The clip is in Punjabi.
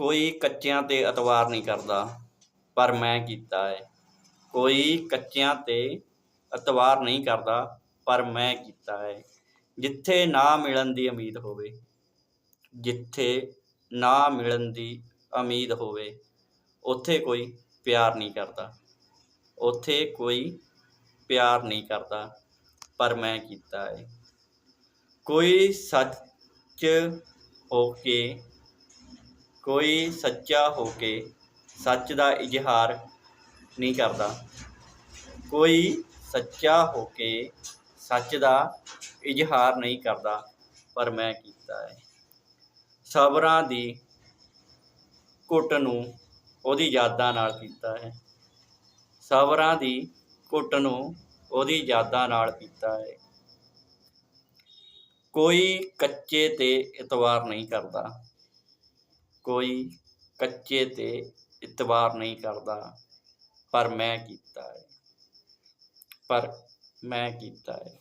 ਕੋਈ ਕੱਚਿਆਂ ਤੇ ਇਤਬਾਰ ਨਹੀਂ ਕਰਦਾ, ਪਰ ਮੈਂ ਕੀਤਾ ਹੈ ਕੋਈ ਕੱਚਿਆਂ ਤੇ ਇਤਬਾਰ ਨਹੀਂ ਕਰਦਾ, ਪਰ ਮੈਂ ਕੀਤਾ ਹੈ ਜਿੱਥੇ ਨਾ ਮਿਲਣ ਦੀ ਉਮੀਦ ਹੋਵੇ, ਜਿੱਥੇ ਨਾ ਮਿਲਣ ਦੀ ਉਮੀਦ ਹੋਵੇ, ਉੱਥੇ ਕੋਈ ਪਿਆਰ ਨਹੀਂ ਕਰਦਾ। ਉੱਥੇ ਕੋਈ ਪਿਆਰ ਨਹੀਂ ਕਰਦਾ, ਪਰ ਮੈਂ ਕੀਤਾ ਹੈ ਕੋਈ ਸੱਚ ਹੋ ਕੇ ਕੋਈ ਸੱਚਾ ਹੋ ਕੇ ਸੱਚ ਦਾ ਇਜ਼ਹਾਰ ਨਹੀਂ ਕਰਦਾ। ਕੋਈ ਸੱਚਾ ਹੋ ਕੇ ਸੱਚ ਦਾ ਇਜ਼ਹਾਰ ਨਹੀਂ ਕਰਦਾ, ਪਰ ਮੈਂ ਕੀਤਾ ਹੈ। ਸਬਰਾਂ ਦੀ ਘੁੱਟ ਨੂੰ ਉਹਦੀ ਯਾਦਾਂ ਨਾਲ ਪੀਤਾ ਹੈ। ਸਬਰਾਂ ਦੀ ਘੁੱਟ ਨੂੰ ਉਹਦੀ ਯਾਦਾਂ ਨਾਲ ਪੀਤਾ ਹੈ। ਕੋਈ ਕੱਚੇ ਤੇ ਇਤਵਾਰ ਨਹੀਂ ਕਰਦਾ। ਕੋਈ ਕੱਚੇ ਤੇ ਇਤਬਾਰ ਨਹੀਂ ਕਰਦਾ ਪਰ ਮੈਂ ਕੀਤਾ ਹੈ। ਪਰ ਮੈਂ ਕੀਤਾ ਹੈ।